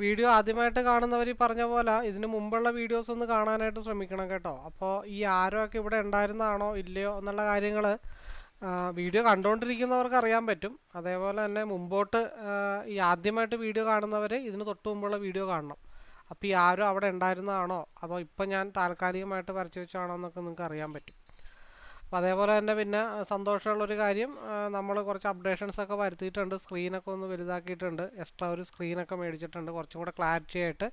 Video ആദ്യമായിട്ട് കാണുന്നവർ ഈ പറഞ്ഞ പോലെ ഇതിന് മുമ്പുള്ള വീഡിയോസ് ഒന്ന് കാണാനായിട്ട് ശ്രമിക്കണം കേട്ടോ. അപ്പോൾ ഈ ആരോ ഒക്കെ ഇവിടെ ഉണ്ടായിരുന്നതാണോ ഇല്ലയോ എന്നുള്ള കാര്യങ്ങൾ വീഡിയോ കണ്ടുകൊണ്ടിരിക്കുന്നവർക്ക് അറിയാൻ പറ്റും. അതേപോലെ തന്നെ മുമ്പോട്ട് ഈ ആദ്യമായിട്ട് വീഡിയോ കാണുന്നവർ ഇതിന് തൊട്ട് മുമ്പുള്ള വീഡിയോ കാണണം. അപ്പോൾ ഈ ആരോ അവിടെ ഉണ്ടായിരുന്നതാണോ അതോ ഇപ്പം ഞാൻ താൽക്കാലികമായിട്ട് വരച്ച് വെച്ചാണോ എന്നൊക്കെ നിങ്ങൾക്ക് അറിയാൻ പറ്റും. അപ്പോൾ അതേപോലെ തന്നെ പിന്നെ സന്തോഷമുള്ളൊരു കാര്യം നമ്മൾ കുറച്ച് അപ്ഡേഷൻസ് ഒക്കെ വരുത്തിയിട്ടുണ്ട്. സ്ക്രീനൊക്കെ ഒന്ന് വലുതാക്കിയിട്ടുണ്ട്. എക്സ്ട്രാ ഒരു സ്ക്രീനൊക്കെ മേടിച്ചിട്ടുണ്ട്. കുറച്ചും കൂടെ ക്ലാരിറ്റി ആയിട്ട്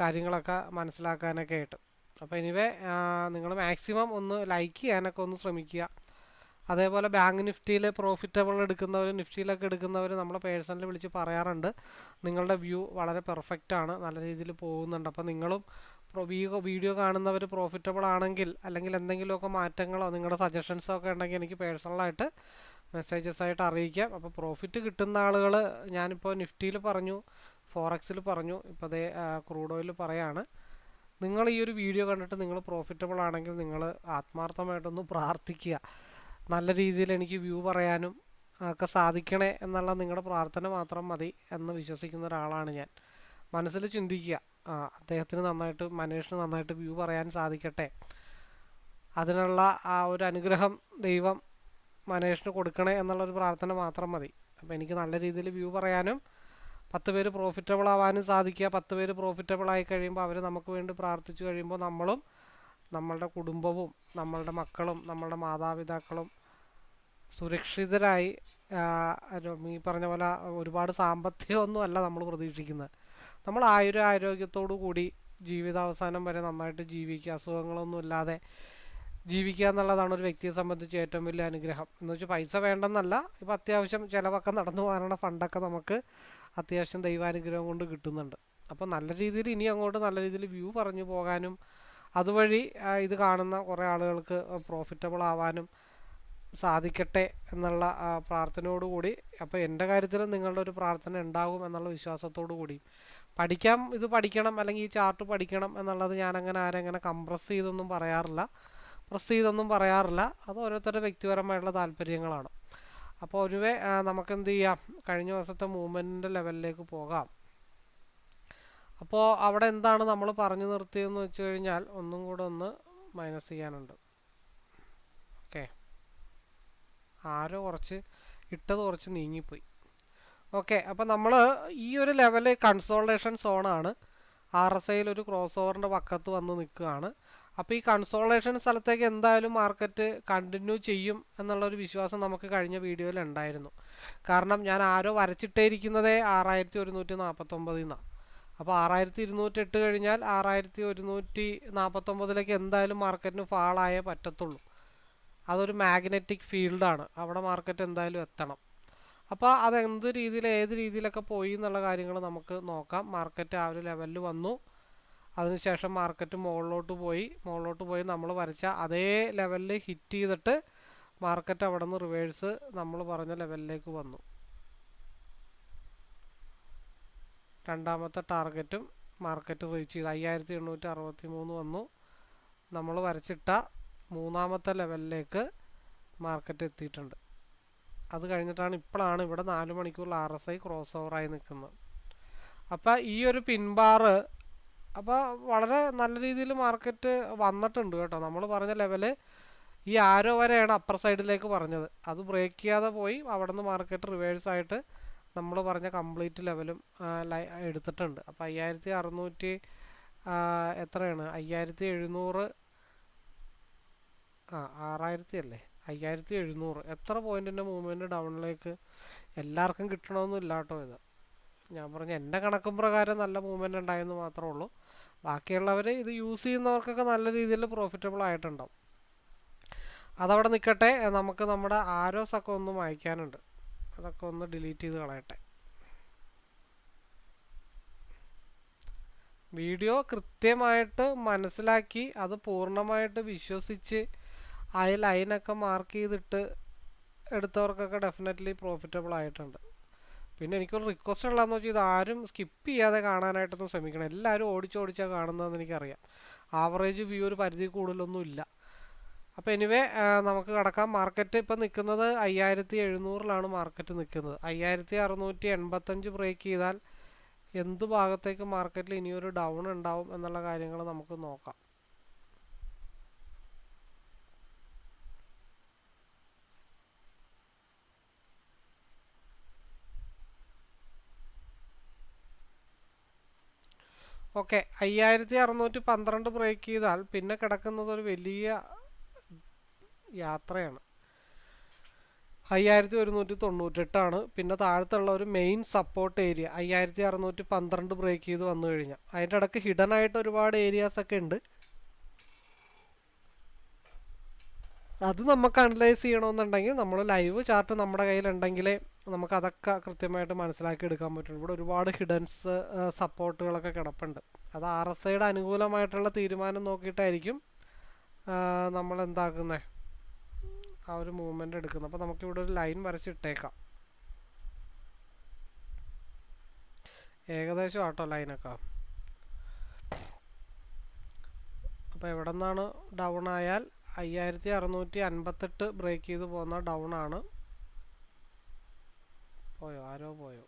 കാര്യങ്ങളൊക്കെ മനസ്സിലാക്കാനൊക്കെ ആയിട്ട്. അപ്പോൾ ഇനിവേ നിങ്ങൾ മാക്സിമം ഒന്ന് ലൈക്ക് ചെയ്യാനൊക്കെ ഒന്ന് ശ്രമിക്കുക. അതേപോലെ ബാങ്ക് നിഫ്റ്റിയിൽ പ്രോഫിറ്റബിൾ എടുക്കുന്നവർ നിഫ്റ്റിയിലൊക്കെ എടുക്കുന്നവർ നമ്മളെ പേഴ്സണൽ വിളിച്ച് പറയാറുണ്ട്. നിങ്ങളുടെ വ്യൂ വളരെ പെർഫെക്റ്റ് ആണ്. നല്ല രീതിയിൽ പോകുന്നുണ്ട്. അപ്പോൾ നിങ്ങളും വീഡിയോ വീഡിയോ കാണുന്നവർ പ്രോഫിറ്റബിൾ ആണെങ്കിൽ അല്ലെങ്കിൽ എന്തെങ്കിലുമൊക്കെ മാറ്റങ്ങളോ നിങ്ങളുടെ സജഷൻസോ ഒക്കെ ഉണ്ടെങ്കിൽ എനിക്ക് പേഴ്സണലായിട്ട് മെസ്സേജസ് ആയിട്ട് അറിയിക്കാം. അപ്പോൾ പ്രോഫിറ്റ് കിട്ടുന്ന ആളുകൾ ഞാനിപ്പോൾ നിഫ്റ്റിയിൽ പറഞ്ഞു ഫോറക്സിൽ പറഞ്ഞു ഇപ്പോൾ അതേ ക്രൂഡ് ഓയിൽ പറയാണ്. നിങ്ങൾ ഈ ഒരു വീഡിയോ കണ്ടിട്ട് നിങ്ങൾ പ്രോഫിറ്റബിൾ ആണെങ്കിൽ നിങ്ങൾ ആത്മാർത്ഥമായിട്ടൊന്ന് പ്രാർത്ഥിക്കുക. നല്ല രീതിയിൽ എനിക്ക് വ്യൂ പറയാനും ഒക്കെ സാധിക്കണേ എന്നുള്ള നിങ്ങളുടെ പ്രാർത്ഥന മാത്രം മതി എന്ന് വിശ്വസിക്കുന്ന ഒരാളാണ് ഞാൻ. മനസ്സിൽ ചിന്തിക്കുക. ആ അദ്ദേഹത്തിന് നന്നായിട്ട് മനേഷിന് നന്നായിട്ട് വ്യൂ പറയാൻ സാധിക്കട്ടെ. അതിനുള്ള ആ ഒരു അനുഗ്രഹം ദൈവം മനേഷിന് കൊടുക്കണേ എന്നുള്ളൊരു പ്രാർത്ഥന മാത്രം മതി. അപ്പോൾ എനിക്ക് നല്ല രീതിയിൽ വ്യൂ പറയാനും പത്ത് പേര് പ്രോഫിറ്റബിൾ ആവാനും സാധിക്കുക. പത്ത് പേര് പ്രോഫിറ്റബിൾ ആയി കഴിയുമ്പോൾ അവർ നമുക്ക് വേണ്ടി പ്രാർത്ഥിച്ചു കഴിയുമ്പോൾ നമ്മളും നമ്മളുടെ കുടുംബവും നമ്മളുടെ മക്കളും നമ്മളുടെ മാതാപിതാക്കളും സുരക്ഷിതരായി ഈ പറഞ്ഞ പോലെ ഒരുപാട് സാമ്പത്തികമൊന്നും അല്ല നമ്മൾ പ്രതീക്ഷിക്കുന്നത്. നമ്മൾ ആയുര ആരോഗ്യത്തോടു കൂടി ജീവിതാവസാനം വരെ നന്നായിട്ട് ജീവിക്കുക. അസുഖങ്ങളൊന്നും ഇല്ലാതെ ജീവിക്കുക എന്നുള്ളതാണ് ഒരു വ്യക്തിയെ സംബന്ധിച്ച് ഏറ്റവും വലിയ അനുഗ്രഹം. എന്ന് വെച്ചാൽ പൈസ വേണ്ടെന്നല്ല ഇപ്പോൾ അത്യാവശ്യം ചിലവൊക്കെ നടന്നു പോകാനുള്ള ഫണ്ടൊക്കെ നമുക്ക് അത്യാവശ്യം ദൈവാനുഗ്രഹം കൊണ്ട് കിട്ടുന്നുണ്ട്. അപ്പോൾ നല്ല രീതിയിൽ ഇനി അങ്ങോട്ട് നല്ല രീതിയിൽ വ്യൂ പറഞ്ഞു പോകാനും അതുവഴി ഇത് കാണുന്ന കുറേ ആളുകൾക്ക് പ്രോഫിറ്റബിൾ ആവാനും സാധിക്കട്ടെ എന്നുള്ള പ്രാർത്ഥനയോടുകൂടി അപ്പോൾ എന്റെ കാര്യത്തിലും നിങ്ങളുടെ ഒരു പ്രാർത്ഥന ഉണ്ടാകും എന്നുള്ള വിശ്വാസത്തോടു കൂടി പഠിക്കാം ഇത് പഠിക്കണം അല്ലെങ്കിൽ ഈ ചാർട്ട് പഠിക്കണം എന്നുള്ളത് ഞാനങ്ങനെ ആരെങ്ങനെ കംപ്രസ് ചെയ്തൊന്നും പറയാറില്ല. പ്രസ് ചെയ്തൊന്നും പറയാറില്ല. അത് ഓരോരുത്തരുടെ വ്യക്തിപരമായിട്ടുള്ള താല്പര്യങ്ങളാണ്. അപ്പോൾ ഒരുവേ നമുക്ക് എന്ത് ചെയ്യാം? കഴിഞ്ഞ ദിവസത്തെ മൂവ്മെന്റിന്റെ ലെവലിലേക്ക് പോകാം. അപ്പോൾ അവിടെ എന്താണ് നമ്മൾ പറഞ്ഞു നിർത്തിയതെന്ന് വെച്ച് കഴിഞ്ഞാൽ ഒന്നും കൂടെ ഒന്ന് മൈനസ് ചെയ്യാനുണ്ട്. ഓക്കെ ആരോ കുറച്ച് ഇട്ടത് കുറച്ച് നീങ്ങിപ്പോയി. ഓക്കെ അപ്പോൾ നമ്മൾ ഈ ഒരു ലെവൽ കൺസോൾട്ടേഷൻ സോണാണ് ആർ എസ് ഐയിൽ ഒരു ക്രോസ് ഓവറിന്റെ പക്കത്ത് വന്ന് നിൽക്കുകയാണ്. അപ്പോൾ ഈ കൺസോൾട്ടേഷൻ സ്ഥലത്തേക്ക് എന്തായാലും മാർക്കറ്റ് കണ്ടിന്യൂ ചെയ്യും എന്നുള്ളൊരു വിശ്വാസം നമുക്ക് കഴിഞ്ഞ വീഡിയോയിൽ ഉണ്ടായിരുന്നു. കാരണം ഞാൻ ആരോ വരച്ചിട്ടേ ഇരിക്കുന്നതേ ആറായിരത്തി ഒരുന്നൂറ്റി നാൽപ്പത്തൊമ്പതിൽ നിന്നാണ് അപ്പോൾ ആറായിരത്തി ഇരുന്നൂറ്റി എട്ട് കഴിഞ്ഞാൽ ആറായിരത്തി ഒരുന്നൂറ്റി നാൽപ്പത്തൊമ്പതിലേക്ക് എന്തായാലും മാർക്കറ്റിന് ഫാളായേ പറ്റത്തുള്ളൂ. അതൊരു മാഗ്നറ്റിക് ഫീൽഡാണ് അവിടെ മാർക്കറ്റ് എന്തായാലും എത്തണം. അപ്പോൾ അതെന്ത് രീതിയിൽ ഏത് രീതിയിലൊക്കെ പോയി എന്നുള്ള കാര്യങ്ങൾ നമുക്ക് നോക്കാം. മാർക്കറ്റ് ആ ഒരു ലെവലിൽ വന്നു. അതിനുശേഷം മാർക്കറ്റ് മുകളിലോട്ട് പോയി. മുകളിലോട്ട് പോയി നമ്മൾ വരച്ച അതേ ലെവലിൽ ഹിറ്റ് ചെയ്തിട്ട് മാർക്കറ്റ് അവിടെ നിന്ന് റിവേഴ്സ് നമ്മൾ പറഞ്ഞ ലെവലിലേക്ക് വന്നു. രണ്ടാമത്തെ ടാർഗറ്റും മാർക്കറ്റ് റീച്ച് ചെയ്തു. അയ്യായിരത്തി എണ്ണൂറ്റി അറുപത്തി മൂന്ന് വന്നു. നമ്മൾ വരച്ചിട്ട മൂന്നാമത്തെ ലെവലിലേക്ക് മാർക്കറ്റ് എത്തിയിട്ടുണ്ട്. അത് കഴിഞ്ഞിട്ടാണ് ഇപ്പോഴാണ് ഇവിടെ നാല് മണിക്കൂറിൽ ആർ എസ് ഐ ക്രോസ് ഓവറായി നിൽക്കുന്നത്. അപ്പോൾ ഈ ഒരു പിൻബാറ് അപ്പോൾ വളരെ നല്ല രീതിയിൽ മാർക്കറ്റ് വന്നിട്ടുണ്ട് കേട്ടോ. നമ്മൾ പറഞ്ഞ ലെവൽ ഈ ആരോ വരെയാണ് അപ്പർ സൈഡിലേക്ക് പറഞ്ഞത്. അത് ബ്രേക്ക് ചെയ്യാതെ പോയി അവിടെ നിന്ന് മാർക്കറ്റ് റിവേഴ്സ് ആയിട്ട് നമ്മൾ പറഞ്ഞ കംപ്ലീറ്റ് ലെവലും എടുത്തിട്ടുണ്ട്. അപ്പോൾ അയ്യായിരത്തി അറുന്നൂറ്റി എത്രയാണ്? അയ്യായിരത്തി എഴുന്നൂറ് ആ ആറായിരത്തി അല്ലേ അയ്യായിരത്തി എഴുന്നൂറ് എത്ര പോയിന്റിന്റെ മൂവ്മെന്റ് ഡൗണിലേക്ക് എല്ലാവർക്കും കിട്ടണമെന്നില്ല കേട്ടോ ഇത്. ഞാൻ പറഞ്ഞു എന്റെ കണക്കും പ്രകാരം നല്ല മൂവ്മെന്റ് ഉണ്ടായെന്ന് മാത്രമേ ഉള്ളൂ. ബാക്കിയുള്ളവർ ഇത് യൂസ് ചെയ്യുന്നവർക്കൊക്കെ നല്ല രീതിയിൽ പ്രോഫിറ്റബിൾ ആയിട്ടുണ്ടാവും. അതവിടെ നിൽക്കട്ടെ നമുക്ക് നമ്മുടെ ആരോസ് ഒക്കെ ഒന്ന് വായിക്കാനുണ്ട് അതൊക്കെ ഒന്ന് ഡിലീറ്റ് ചെയ്ത് കളയട്ടെ. വീഡിയോ കൃത്യമായിട്ട് മനസ്സിലാക്കി അത് പൂർണമായിട്ട് വിശ്വസിച്ച് ആ ലൈനൊക്കെ മാർക്ക് ചെയ്തിട്ട് എടുത്തവർക്കൊക്കെ ഡെഫിനറ്റ്ലി പ്രോഫിറ്റബിൾ ആയിട്ടുണ്ട്. പിന്നെ എനിക്കൊരു റിക്വസ്റ്റ് ഉള്ളതെന്ന് വെച്ചാൽ ഇത് ആരും സ്കിപ്പ് ചെയ്യാതെ കാണാനായിട്ടൊന്നും ശ്രമിക്കണം. എല്ലാവരും ഓടിച്ചോടിച്ചാൽ കാണുന്നതെന്ന് എനിക്കറിയാം. ആവറേജ് വ്യൂ ഒരു പരിധി കൂടുതലൊന്നും ഇല്ല അപ്പോൾ എനിവേ നമുക്ക് കിടക്കാം. മാർക്കറ്റ് ഇപ്പം നിൽക്കുന്നത് അയ്യായിരത്തി എഴുന്നൂറിലാണ് മാർക്കറ്റ് നിൽക്കുന്നത്. അയ്യായിരത്തി അറുന്നൂറ്റി എൺപത്തഞ്ച് ബ്രേക്ക് ചെയ്താൽ എന്ത് ഭാഗത്തേക്ക് മാർക്കറ്റിൽ ഇനിയൊരു ഡൗൺ ഉണ്ടാവും എന്നുള്ള കാര്യങ്ങൾ നമുക്ക് നോക്കാം. ഓക്കെ അയ്യായിരത്തി അറുന്നൂറ്റി പന്ത്രണ്ട് ബ്രേക്ക് ചെയ്താൽ പിന്നെ കിടക്കുന്നത് ഒരു വലിയ യാത്രയാണ്. അയ്യായിരത്തി ഒരുന്നൂറ്റി തൊണ്ണൂറ്റെട്ടാണ് പിന്നെ താഴത്തുള്ള ഒരു മെയിൻ സപ്പോർട്ട് ഏരിയ അയ്യായിരത്തി അറുന്നൂറ്റി പന്ത്രണ്ട് ബ്രേക്ക് ചെയ്ത് വന്നു കഴിഞ്ഞാൽ. അതിന്റെ ഇടയ്ക്ക് ഹിഡൻ ആയിട്ട് ഒരുപാട് ഏരിയാസ് ഒക്കെ ഉണ്ട്. അത് നമുക്ക് അനലൈസ് ചെയ്യണമെന്നുണ്ടെങ്കിൽ നമ്മൾ ലൈവ് ചാർട്ട് നമ്മുടെ കയ്യിലുണ്ടെങ്കിലേ നമുക്ക് അതൊക്കെ കൃത്യമായിട്ട് മനസ്സിലാക്കി എടുക്കാൻ പറ്റും. ഇവിടെ ഒരുപാട് ഹിഡൻസ് സപ്പോർട്ടുകളൊക്കെ കിടപ്പുണ്ട്. അത് ആർ എസ് ഐയുടെ അനുകൂലമായിട്ടുള്ള തീരുമാനം നോക്കിയിട്ടായിരിക്കും നമ്മൾ എന്താക്കുന്നത് ആ ഒരു മൂവ്മെന്റ് എടുക്കുന്നത്. അപ്പോൾ നമുക്കിവിടെ ഒരു ലൈൻ വരച്ചിട്ടേക്കാം. ഏകദേശം ആട്ടോ ലൈനൊക്കെ അപ്പോൾ എവിടെ നിന്നാണ് ഡൗൺ ആയാൽ അയ്യായിരത്തി അറുന്നൂറ്റി അൻപത്തെട്ട് ബ്രേക്ക് ചെയ്ത് പോകുന്ന ഡൗൺ ആണ്. പോയോ? ആരോ പോയോ?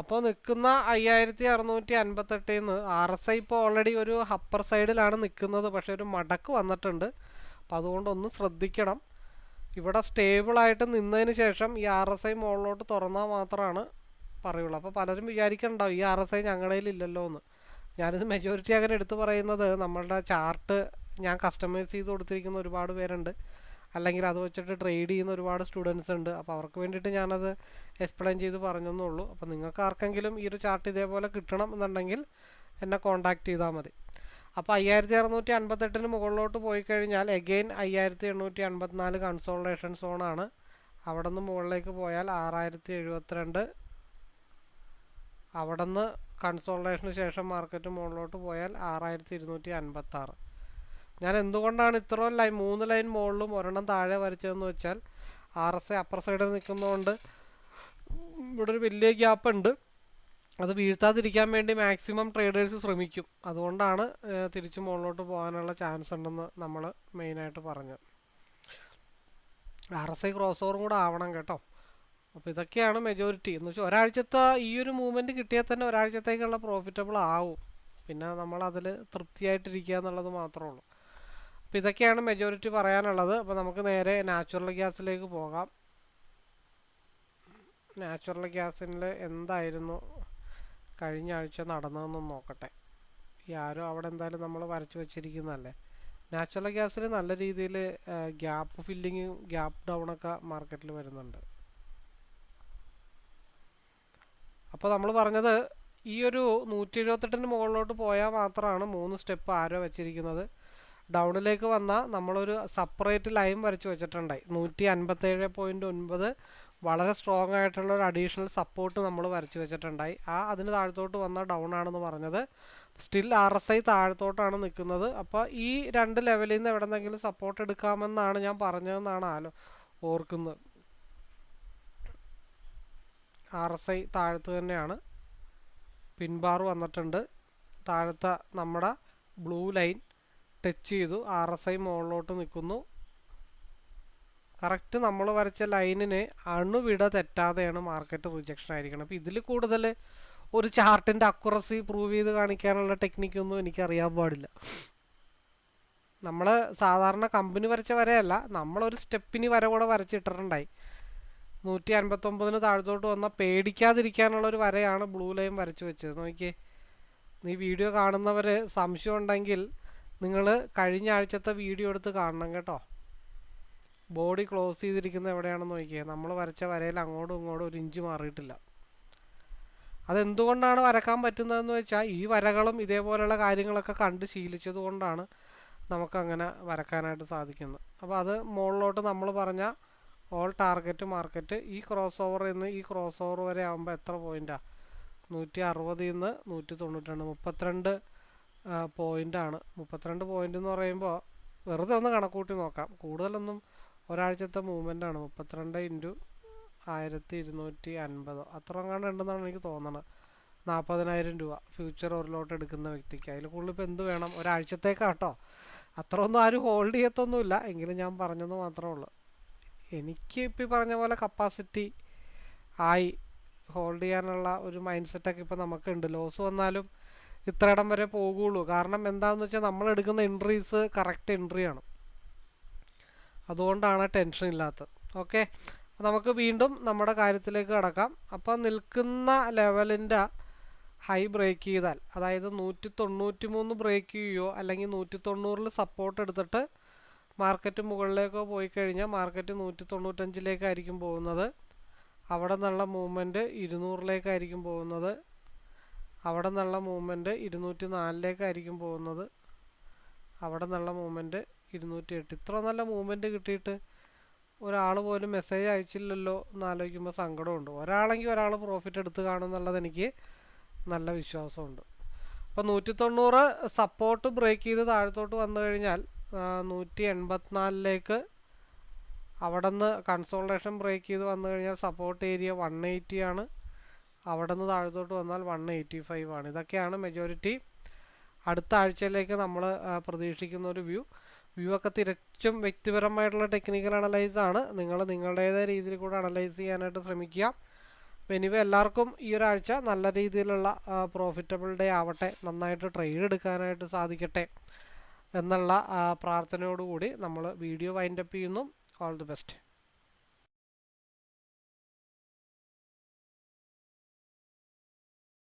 അപ്പോൾ നിൽക്കുന്ന അയ്യായിരത്തി അറുന്നൂറ്റി അൻപത്തെട്ടിൽ നിന്ന് ആർ എസ് ഐ ഇപ്പോൾ ഓൾറെഡി ഒരു അപ്പർ സൈഡിലാണ് നിൽക്കുന്നത് പക്ഷേ ഒരു മടക്ക് വന്നിട്ടുണ്ട്. അപ്പോൾ അതുകൊണ്ടൊന്ന് ശ്രദ്ധിക്കണം. ഇവിടെ സ്റ്റേബിളായിട്ട് നിന്നതിന് ശേഷം ഈ ആർ എസ് ഐ മുകളിലോട്ട് തുറന്നാൽ മാത്രമാണ് പറയുള്ളൂ. അപ്പോൾ പലരും വിചാരിക്കണ്ടാവും ഈ ആർ എസ് ഐ ഞങ്ങളുടെ ഇല്ലല്ലോ എന്ന് ഞാനിത് മെജോറിറ്റി അങ്ങനെ എടുത്തു പറയുന്നത് നമ്മളുടെ ചാർട്ട് ഞാൻ കസ്റ്റമൈസ് ചെയ്ത് കൊടുത്തിരിക്കുന്ന ഒരുപാട് പേരുണ്ട്. അല്ലെങ്കിൽ അത് വെച്ചിട്ട് ട്രേഡ് ചെയ്യുന്ന ഒരുപാട് സ്റ്റുഡൻസ് ഉണ്ട്. അപ്പോൾ അവർക്ക് വേണ്ടിയിട്ട് ഞാനത് എക്സ്പ്ലെയിൻ ചെയ്ത് പറഞ്ഞെന്നുള്ളൂ. അപ്പോൾ നിങ്ങൾക്ക് ആർക്കെങ്കിലും ഈ ഒരു ചാർട്ട് ഇതേപോലെ കിട്ടണം എന്നുണ്ടെങ്കിൽ എന്നെ കോൺടാക്റ്റ് ചെയ്താൽ മതി. അപ്പോൾ അയ്യായിരത്തി അറുന്നൂറ്റി അൻപത്തെട്ടിന് മുകളിലോട്ട് പോയി കഴിഞ്ഞാൽ എഗെയിൻ അയ്യായിരത്തി എണ്ണൂറ്റി അൻപത്തിനാല് കൺസോൾട്ടേഷൻ സോണാണ് അവിടെ നിന്ന് മുകളിലേക്ക് പോയാൽ ആറായിരത്തി എഴുപത്തിരണ്ട് അവിടെ നിന്ന് കൺസോൾട്ടേഷന് ശേഷം മാർക്കറ്റ് മുകളിലോട്ട് പോയാൽ ആറായിരത്തി ഇരുന്നൂറ്റി അൻപത്താറ് ഞാൻ എന്തുകൊണ്ടാണ് ഇത്രയും ലൈൻ മൂന്ന് ലൈൻ മുകളിലും ഒരെണ്ണം താഴെ വരച്ചതെന്ന് വെച്ചാൽ ആർ എസ് എ അപ്പർ സൈഡിൽ നിൽക്കുന്നതുകൊണ്ട് ഇവിടെ ഒരു വലിയ ഗ്യാപ്പ് ഉണ്ട്. അത് വീഴ്ത്താതിരിക്കാൻ വേണ്ടി മാക്സിമം ട്രേഡേഴ്സ് ശ്രമിക്കും. അതുകൊണ്ടാണ് തിരിച്ച് മുകളിലോട്ട് പോകാനുള്ള ചാൻസ് ഉണ്ടെന്ന് നമ്മൾ മെയിനായിട്ട് പറഞ്ഞത്. ആർ എസ് ഐ ക്രോസ് ഓവറും കൂടെ ആവണം കേട്ടോ. അപ്പോൾ ഇതൊക്കെയാണ് മെജോറിറ്റി എന്ന് വെച്ചാൽ ഒരാഴ്ചത്തെ ഈ ഒരു മൂവ്മെന്റ് കിട്ടിയാൽ തന്നെ ഒരാഴ്ചത്തേക്കുള്ള പ്രോഫിറ്റബിൾ ആവും. പിന്നെ നമ്മൾ അതിൽ തൃപ്തിയായിട്ടിരിക്കുക എന്നുള്ളത് മാത്രമേ ഉള്ളൂ. അപ്പോൾ ഇതൊക്കെയാണ് മെജോറിറ്റി പറയാനുള്ളത്. അപ്പോൾ നമുക്ക് നേരെ നാച്ചുറൽ ഗ്യാസിലേക്ക് പോകാം. നാച്ചുറൽ ഗ്യാസിൽ എന്തായിരുന്നു കഴിഞ്ഞ ആഴ്ച നടന്നതെന്ന് നോക്കട്ടെ. ഈ ആരോ അവിടെ എന്തായാലും നമ്മൾ വരച്ച് വെച്ചിരിക്കുന്നതല്ലേ? നാച്ചുറൽ ഗ്യാസിൽ നല്ല രീതിയിൽ ഗ്യാപ്പ് ഫില്ലിങ്ങും ഗ്യാപ്പ് ഡൗണൊക്കെ മാർക്കറ്റിൽ വരുന്നുണ്ട്. അപ്പോൾ നമ്മൾ പറഞ്ഞത് ഈ ഒരു നൂറ്റി എഴുപത്തെട്ടിന് മുകളിലോട്ട് പോയാൽ മാത്രമാണ് മൂന്ന് സ്റ്റെപ്പ് ആരോ വെച്ചിരിക്കുന്നത്. ഡൗണിലേക്ക് വന്നാൽ നമ്മളൊരു സെപ്പറേറ്റ് ലൈൻ വരച്ച് വെച്ചിട്ടുണ്ടായി. നൂറ്റി അൻപത്തേഴ് പോയിന്റ് ഒൻപത് വളരെ സ്ട്രോങ് ആയിട്ടുള്ള ഒരു അഡീഷണൽ സപ്പോർട്ട് നമ്മൾ വരച്ച് വെച്ചിട്ടുണ്ടായി. ആ അതിന് താഴത്തോട്ട് വന്ന ഡൗൺ ആണെന്ന് പറഞ്ഞത്. സ്റ്റിൽ ആർ എസ് ഐ താഴത്തോട്ടാണ് നിൽക്കുന്നത് അപ്പോൾ ഈ രണ്ട് ലെവലിൽ നിന്ന് എവിടെന്നെങ്കിലും സപ്പോർട്ട് എടുക്കാമെന്നാണ് ഞാൻ പറഞ്ഞതെന്നാണ് ആലോ ഓർക്കുന്നത്. ആർ എസ് ഐ താഴത്ത് തന്നെയാണ്. പിൻബാർ വന്നിട്ടുണ്ട്. താഴത്തെ നമ്മുടെ ബ്ലൂ ലൈൻ ടച്ച് ചെയ്തു. ആർ എസ് ഐ മുകളിലോട്ട് നിൽക്കുന്നു. കറക്റ്റ് നമ്മൾ വരച്ച ലൈനിന് അണുവിട തെറ്റാതെയാണ് മാർക്കറ്റ് റിജക്ഷൻ ആയിരിക്കണം അപ്പോൾ ഇതിൽ കൂടുതൽ ഒരു ചാർട്ടിന്റെ അക്കുറസി പ്രൂവ് ചെയ്ത് കാണിക്കാനുള്ള ടെക്നിക്കൊന്നും എനിക്കറിയാൻ പാടില്ല. നമ്മൾ സാധാരണ കമ്പനി വരച്ച വരെയല്ല. നമ്മളൊരു സ്റ്റെപ്പിന് വര കൂടെ വരച്ചിട്ടിട്ടുണ്ടായി. നൂറ്റി അൻപത്തൊമ്പതിന് താഴത്തോട്ട് വന്നാൽ പേടിക്കാതിരിക്കാനുള്ള ഒരു വരയാണ് ബ്ലൂ ലൈൻ വരച്ചു വെച്ചത്. നോക്കിയേ നീ വീഡിയോ കാണുന്നവർ സംശയം ഉണ്ടെങ്കിൽ നിങ്ങൾ കഴിഞ്ഞ ആഴ്ചത്തെ വീഡിയോ എടുത്ത് കാണണം കേട്ടോ. ബോഡി ക്ലോസ് ചെയ്തിരിക്കുന്നത് എവിടെയാണെന്ന് നോക്കിയേ നമ്മൾ വരച്ച വരയിൽ അങ്ങോട്ടും ഇങ്ങോട്ടും ഒരു ഇഞ്ച് മാറിയിട്ടില്ല. അതെന്തുകൊണ്ടാണ് വരക്കാൻ പറ്റുന്നതെന്ന് വെച്ചാൽ ഈ വരകളും ഇതേപോലെയുള്ള കാര്യങ്ങളൊക്കെ കണ്ട് ശീലിച്ചത് കൊണ്ടാണ് നമുക്കങ്ങനെ വരക്കാനായിട്ട് സാധിക്കുന്നത്. അപ്പോൾ അത് മുകളിലോട്ട് നമ്മൾ പറഞ്ഞ ഓൾ ടാർഗറ്റ് മാർക്കറ്റ് ഈ ക്രോസ് ഓവറിൽ നിന്ന് ഈ ക്രോസ് ഓവർ വരെ ആകുമ്പോൾ എത്ര പോയിന്റാണ് നൂറ്റി അറുപതിൽ നിന്ന് നൂറ്റി തൊണ്ണൂറ്റി മുപ്പത്തിരണ്ട് പോയിന്റാണ് മുപ്പത്തിരണ്ട് പോയിന്റ് എന്ന് പറയുമ്പോൾ വെറുതെ ഒന്ന് കണക്കൂട്ടി നോക്കാം. കൂടുതലൊന്നും ഒരാഴ്ചത്തെ മൂവ്മെന്റ് ആണ്. മുപ്പത്തിരണ്ട് ഇന്റു ആയിരത്തി ഇരുന്നൂറ്റി അൻപത് അത്ര എങ്ങാണ്ട് ഉണ്ടെന്നാണ് എനിക്ക് തോന്നുന്നത് നാൽപ്പതിനായിരം രൂപ ഫ്യൂച്ചർ ഒരു ലോട്ട് എടുക്കുന്ന വ്യക്തിക്ക്. അതിൽ കൂടുതൽ ഇപ്പോൾ എന്ത് വേണം? ഒരാഴ്ചത്തേക്കാട്ടോ. അത്ര ഒന്നും ആരും ഹോൾഡ് ചെയ്യത്തൊന്നുമില്ല. എങ്കിലും ഞാൻ പറഞ്ഞെന്ന് മാത്രമേ ഉള്ളൂ. എനിക്ക് ഇപ്പോൾ പറഞ്ഞ പോലെ കപ്പാസിറ്റി ആയി ഹോൾഡ് ചെയ്യാനുള്ള ഒരു മൈൻഡ് സെറ്റൊക്കെ ഇപ്പോൾ നമുക്കുണ്ട്. ലോസ് വന്നാലും ഇത്രയിടം വരെ പോകുള്ളൂ. കാരണം എന്താണെന്ന് വെച്ചാൽ നമ്മൾ എടുക്കുന്ന എൻട്രീസ് കറക്റ്റ് ആണ്. അതുകൊണ്ടാണ് ടെൻഷൻ ഇല്ലാത്തത്. ഓക്കെ നമുക്ക് വീണ്ടും നമ്മുടെ കാര്യത്തിലേക്ക് കടക്കാം. അപ്പോൾ നിൽക്കുന്ന ലെവലിന്റെ ഹൈ ബ്രേക്ക് ചെയ്താൽ അതായത് നൂറ്റി തൊണ്ണൂറ്റി മൂന്ന് ബ്രേക്ക് ചെയ്യുകയോ അല്ലെങ്കിൽ നൂറ്റി തൊണ്ണൂറിൽ സപ്പോർട്ട് എടുത്തിട്ട് മാർക്കറ്റ് മുകളിലേക്കോ പോയി കഴിഞ്ഞാൽ മാർക്കറ്റ് നൂറ്റി തൊണ്ണൂറ്റഞ്ചിലേക്കായിരിക്കും പോകുന്നത്. അവിടെ നിന്നുള്ള മൂവ്മെന്റ് ഇരുന്നൂറിലേക്കായിരിക്കും പോകുന്നത്. അവിടെ നിന്നുള്ള മൂവ്മെന്റ് ഇരുന്നൂറ്റി നാലിലേക്കായിരിക്കും പോകുന്നത്. അവിടെ നിന്നുള്ള മൂവ്മെന്റ് ഇരുന്നൂറ്റി എട്ട് ഇത്ര നല്ല മൂവ്മെന്റ് കിട്ടിയിട്ട് ഒരാൾ പോലും മെസ്സേജ് അയച്ചില്ലല്ലോ എന്ന് ആലോചിക്കുമ്പോൾ സങ്കടമുണ്ട്. ഒരാളെങ്കിൽ ഒരാൾ പ്രോഫിറ്റ് എടുത്ത് കാണും എന്നുള്ളത് എനിക്ക് നല്ല വിശ്വാസമുണ്ട്. അപ്പോൾ നൂറ്റി തൊണ്ണൂറ് സപ്പോർട്ട് ബ്രേക്ക് ചെയ്ത് താഴത്തോട്ട് വന്നു കഴിഞ്ഞാൽ നൂറ്റി എൺപത്തിനാലിലേക്ക് അവിടെ നിന്ന് കൺസോൾട്ടേഷൻ ബ്രേക്ക് ചെയ്ത് വന്നു കഴിഞ്ഞാൽ സപ്പോർട്ട് ഏരിയ വൺ എയ്റ്റി ആണ്. അവിടെ നിന്ന് താഴത്തോട്ട് വന്നാൽ വൺ എയ്റ്റി ഫൈവ് ആണ്. ഇതൊക്കെയാണ് മെജോറിറ്റി അടുത്ത ആഴ്ചയിലേക്ക് നമ്മൾ പ്രതീക്ഷിക്കുന്ന ഒരു വ്യൂ വ്യൂ ഒക്കെ തിരച്ചും വ്യക്തിപരമായിട്ടുള്ള ടെക്നിക്കൽ അനലൈസ് ആണ്. നിങ്ങൾ നിങ്ങളുടേതായ രീതിയിൽ കൂടെ അനലൈസ് ചെയ്യാനായിട്ട് ശ്രമിക്കുക. എനിവേ എല്ലാവർക്കും ഈ ഒരാഴ്ച നല്ല രീതിയിലുള്ള പ്രോഫിറ്റബിൾ ഡേ ആവട്ടെ. നന്നായിട്ട് ട്രേഡ് എടുക്കാനായിട്ട് സാധിക്കട്ടെ. എന്നുള്ള പ്രാർത്ഥനയോടുകൂടി നമ്മൾ വീഡിയോ വൈൻഡപ്പ് ചെയ്യുന്നു. All the best